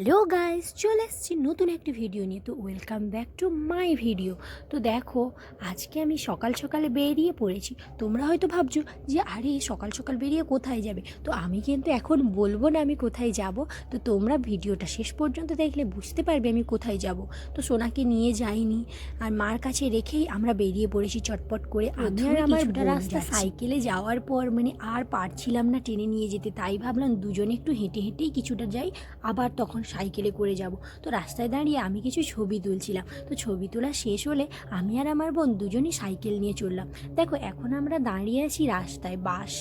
Hello guys চলে এসেছি নতুন একটি ভিডিও নিয়ে। তো welcome back to my video. তো দেখো আজকে আমি সকাল সকালে বেরিয়ে পড়েছি। তোমরা হয়তো ভাবছ যে আরে সকাল সকাল বেরিয়ে কোথায় যাবে? তো আমি কিন্তু এখন বলব না আমি কোথায় যাব। তো তোমরা ভিডিওটা শেষ পর্যন্ত দেখলে বুঝতে পারবে আমি কোথায় যাব। তো সোনাকে নিয়ে যাইনি। আর মার কাছে রেখেই আমরা বেরিয়ে পড়েছি চটপট করে। আমি আর আমার রাস্তা সাইকেলে যাওয়ার পর মানে আর পারছিলাম না টেনে নিয়ে যেতে। তাই ভাবলাম দুজনে একটু হেঁটে হেঁটেই কিছুটা যাই। আবার তখন সাইকেলে করে যাব। তো রাস্তায় দাঁড়িয়ে আমি কিছু ছবি তুলছিলাম। তো ছবি তোলা শেষ হলে আমি আর আমার বোন দুজনই সাইকেল নিয়ে চললাম। দেখো, এখন আমরা দাঁড়িয়ে আছি রাস্তায় বাস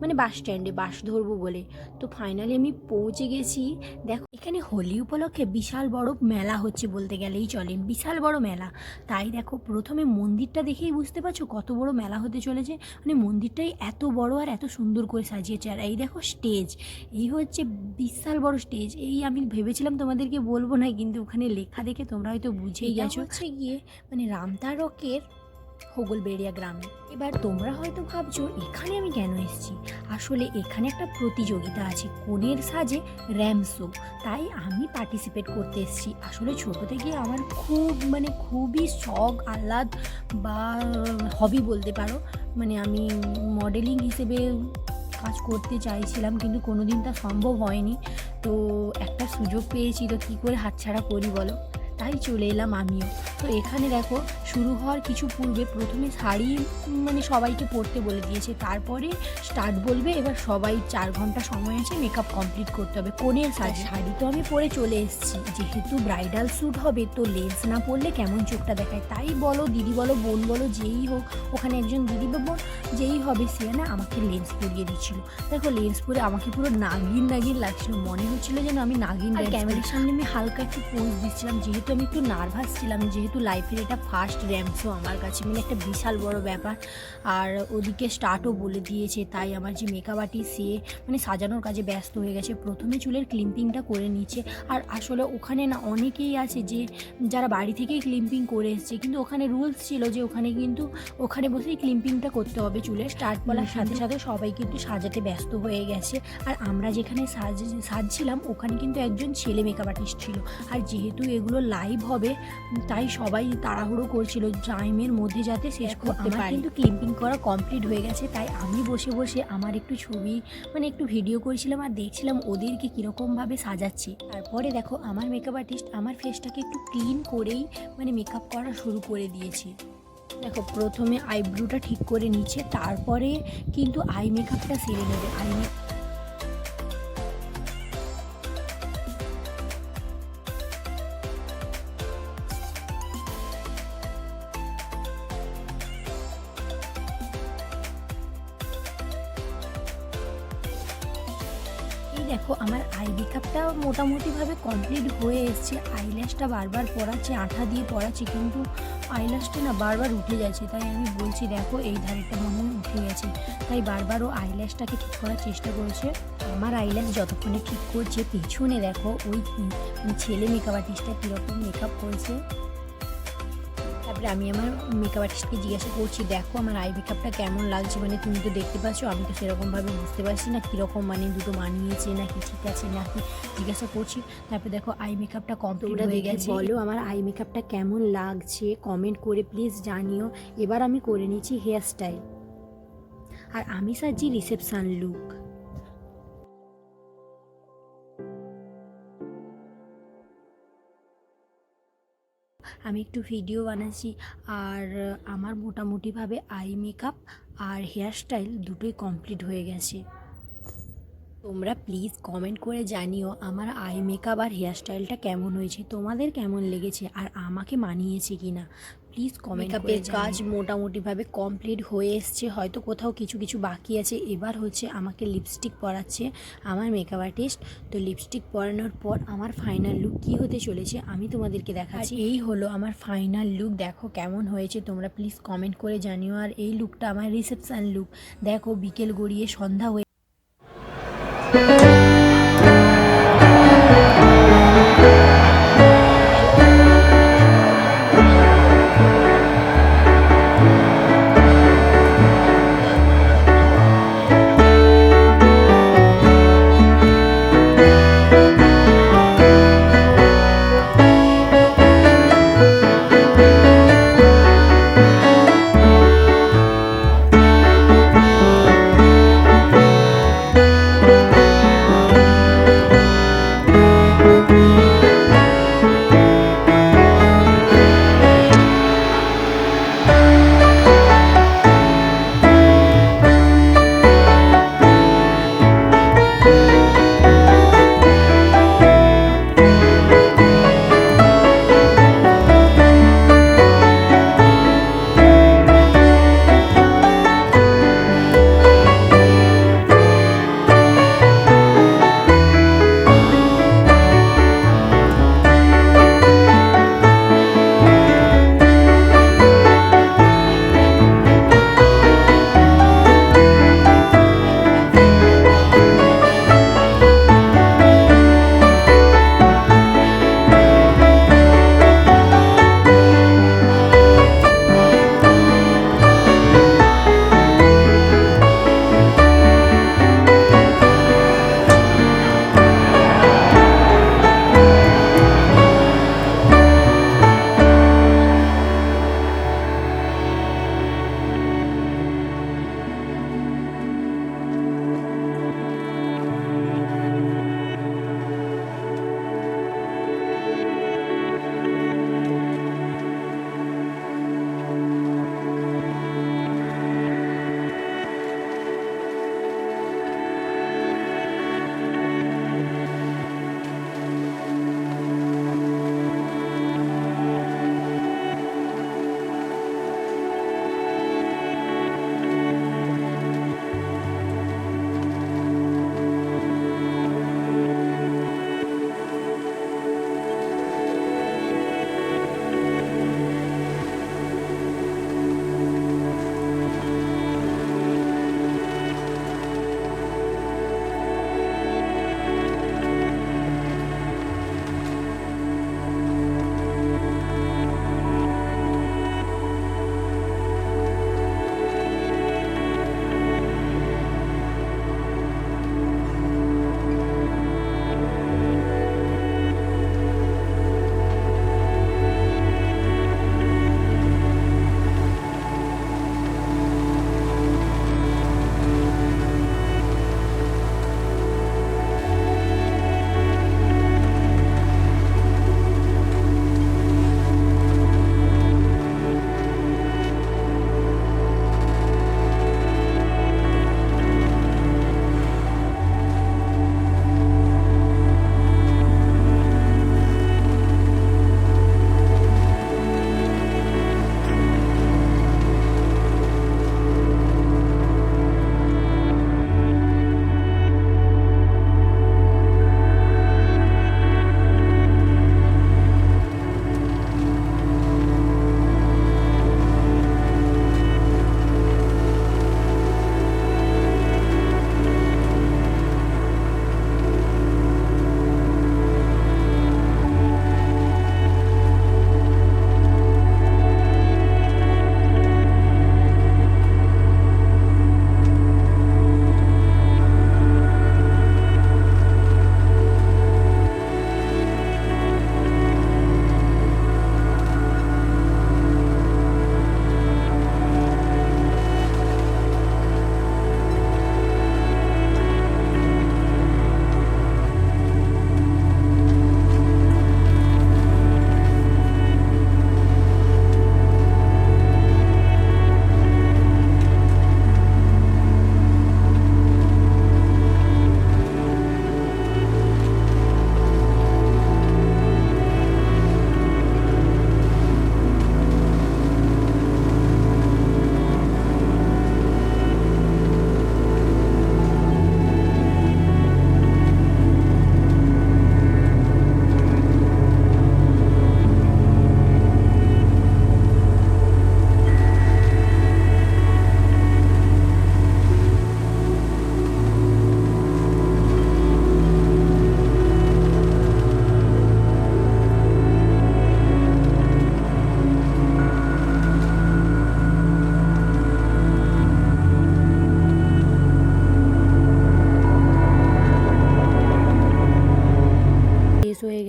মানে বাস স্ট্যান্ডে, বাস ধরবো বলে। তো ফাইনালি আমি পৌঁছে গেছি। দেখো, এখানে হোলি উপলক্ষে বিশাল বড় মেলা হচ্ছে বলতে গেলেই চলে, বিশাল বড় মেলা। তাই দেখো, প্রথমে মন্দিরটা দেখেই বুঝতে পারছ কত বড় মেলা হতে চলেছে। মানে মন্দিরটাই এত বড় আর এত সুন্দর করে সাজিয়েছে। আর এই দেখো স্টেজ এই হচ্ছে বিশাল বড় স্টেজ এই আমি ভেবেছিলাম তোমাদেরকে বলব না কিন্তু ওখানে লেখা দেখে তোমরা হয়তো বুঝেই গেছো। হচ্ছে গিয়ে মানে রামতারকের হোগলবেড়িয়া গ্রামে। এবার তোমরা হয়তো ভাবছ এখানে আমি কেন এসেছি? আসলে এখানে একটা প্রতিযোগিতা আছে কোণের সাজে র্যাম শো তাই আমি পার্টিসিপেট করতে এসেছি। আসলে ছোটো থেকে আমার খুব মানে খুবই শখ আহ্লাদ বা হবি বলতে পারো। মানে আমি মডেলিং হিসেবে কাজ করতে চাইছিলাম কিন্তু কোনো দিন তা সম্ভব হয়নি। তো একটা সুযোগ পেয়েছি তো কী করে হাতছাড়া করি বলো? তাই চলে এলাম আমিও। তো এখানে দেখো শুরু হওয়ার কিছু পূর্বে প্রথমে শাড়ি মানে সবাইকে পরতে বলে দিয়েছে। তারপরে স্টার্ট বলবে এবার সবাই চার ঘণ্টা সময় আছে মেকআপ কমপ্লিট করতে হবে। কোনের শাড়ি? শাড়ি তো আমি পরে চলে এসেছি। যেহেতু ব্রাইডাল শ্যুট হবে তো লেন্স না পরলে কেমন চোখটা দেখায়? তাই বলো দিদি বলো বোন বলো যেই হোক ওখানে একজন দিদি বা বোন যেই হবে সে না আমাকে লেন্স পরিয়ে দিচ্ছিল। দেখো লেন্স পরে আমাকে পুরো নাগিন নাগিন লাগছিল। মনে হচ্ছিল যেন আমি নাগিন ক্যামেরার সামনে আমি হালকা একটু পোজ দিচ্ছিলাম। যেহেতু আমি একটু নার্ভাস ছিলাম যেহেতু লাইফের এটা ফার্স্ট র্যাম শো আমার কাছে মানে একটা বিশাল বড় ব্যাপার। আর ওদিকে স্টার্টও বলে দিয়েছে তাই আমার যে মেকআপ আর্টিস্ট সে মানে সাজানোর কাজে ব্যস্ত হয়ে গেছে। প্রথমে চুলের ক্লিম্পিংটা করে নিচ্ছে। আর আসলে ওখানে না অনেকেই আছে যে যারা বাড়ি থেকেই ক্লিম্পিং করে এসছে কিন্তু ওখানে রুলস ছিল যে ওখানে কিন্তু ওখানে বসেই ক্লিম্পিংটা করতে হবে চুলের। স্টার্ট বলার সাথে সাথে সবাই কিন্তু সাজাতে ব্যস্ত হয়ে গেছে। আর আমরা যেখানে সাজ সাজছিলাম ওখানে কিন্তু একজন ছেলে মেকআপ আর্টিস্ট ছিল। আর যেহেতু এগুলো লাইভ হবে তাই সবাই তাড়াহুড়ো করছিল টাইমের মধ্যে যাতে শেষ করতে পারে। কিন্তু ক্লিম্পিং করা কমপ্লিট হয়ে গেছে তাই আমি বসে বসে আমার একটু ছবি মানে একটু ভিডিও করেছিলাম আর দেখছিলাম ওদেরকে কীরকমভাবে সাজাচ্ছে। তারপরে দেখো আমার মেকআপ আর্টিস্ট আমার ফেসটাকে একটু ক্লিন করেই মানে মেকআপ করা শুরু করে দিয়েছে। দেখো প্রথমে আইব্রোটা ঠিক করে নিচ্ছে তারপরে কিন্তু আই মেকআপটা সেরে নেবে। আই মেকআপ আমার আই মেকআপটা মোটামুটিভাবে কমপ্লিট হয়ে এসছে। আইল্যাশটা বারবার পড়াচ্ছে আঠা দিয়ে পড়াচ্ছে কিন্তু আইল্যাশটা না বারবার উঠে যাচ্ছে। তাই আমি বলছি, দেখো, এই ধারেটা মনে হয় উঠে গেছে। তাই বারবার ও আইল্যাশটাকে ঠিক করার চেষ্টা করেছে। আমার আইল্যাশ যতক্ষণে ঠিক করছে, পেছনে দেখো, ওই ছেলে মেকআপ আর্টিস্টটা কীরকম মেকআপ করেছে। তারপরে আমি আমার মেকআপ আর্টিস্টকে জিজ্ঞাসা করছি দেখো আমার আই মেকআপটা কেমন লাগছে? মানে তুমি তো দেখতে পাচ্ছ আমি তো সেরকমভাবে বুঝতে পারছি না কীরকম মানে দুটো মানিয়েছে নাকি ঠিক আছে নাকি? জিজ্ঞাসা করছি। তারপরে দেখো আই মেকআপটা কমপ্লিট হয়ে গেছে। বলো আমার আই মেকআপটা কেমন লাগছে? কমেন্ট করে প্লিজ জানিও। এবার আমি করে নিচ্ছি হেয়ার স্টাইল আর আমি সাজি রিসেপশান লুক আমি একটু ভিডিও বানাচ্ছি। আর আমার মোটামুটিভাবে আই মেকআপ আর হেয়ার স্টাইল দুটোই কমপ্লিট হয়ে গেছে। তোমরা প্লিজ কমেন্ট করে জানিও আমার আই মেকআপ আর হেয়ার স্টাইলটা কেমন হয়েছে, তোমাদের কেমন লেগেছে, আর আমাকে মানিয়েছে কি না প্লিজ কমেন্ট কমেন্টের কাজ মোটামুটিভাবে কমপ্লিট হয়ে এসছে হয়তো কোথাও কিছু কিছু বাকি আছে। এবার হচ্ছে আমাকে লিপস্টিক পরাচ্ছে আমার মেকআপ আর্টিস্ট তো লিপস্টিক পরানোর পর আমার ফাইনাল লুক কী হতে চলেছে আমি তোমাদেরকে দেখাচ্ছি। এই হলো আমার ফাইনাল লুক দেখো কেমন হয়েছে তোমরা প্লিজ কমেন্ট করে জানিও। আর এই লুকটা আমার রিসেপশান লুক দেখো বিকেল গড়িয়ে সন্ধ্যা হয়ে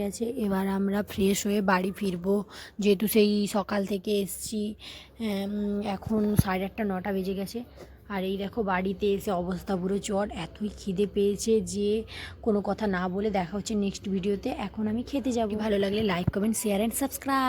গেছে। এবার আমরা ফ্রেশ হয়ে বাড়ি ফিরবো। যেহেতু সেই সকাল থেকে এসছি এখন সাড়ে আটটা, নটা বেজে গেছে। আর এই দেখো বাড়িতে এসে অবস্থা পুরো চট এতই খিদে পেয়েছে যে কোনো কথা না বলে দেখা হচ্ছে নেক্সট ভিডিওতে এখন আমি খেতে যাব। ভালো লাগলে like comment share and subscribe